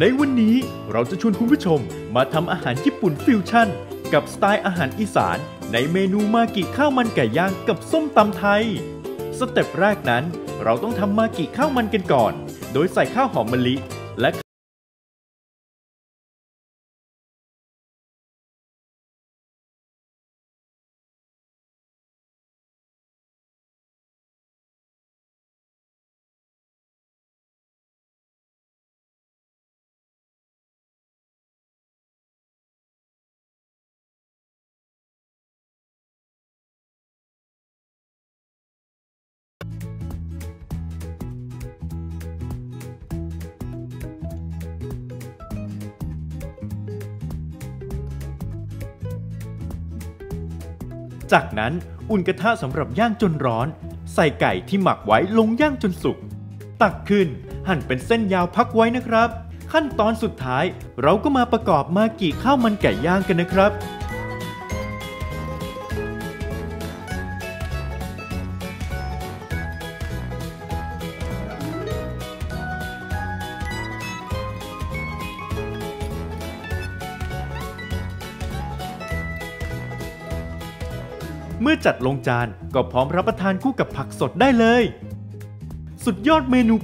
ในวันนี้เราจะชวนคุณผู้ชมมาทำอาหารญี่ปุ่นฟิวชั่น กับสไตล์อาหารอีสาน ในเมนูมากิข้าวมันไก่ย่างกับส้มตำไทย สเต็ปแรกนั้น เราต้องทำมากิข้าวมันกันก่อน โดยใส่ข้าวหอมมะลิ และ จากนั้นอุ่นกระทะสำหรับย่างจนร้อน ใส่ไก่ที่หมักไว้ลงย่างจนสุก ตักขึ้นหั่นเป็นเส้นยาวพักไว้นะครับ ขั้นตอนสุดท้ายเราก็มาประกอบมากิข้าวมันไก่ย่างกันนะครับ เมื่อจัดลงจานก็พร้อมรับประทานคู่กับผักสดได้เลย สุดยอดเมนู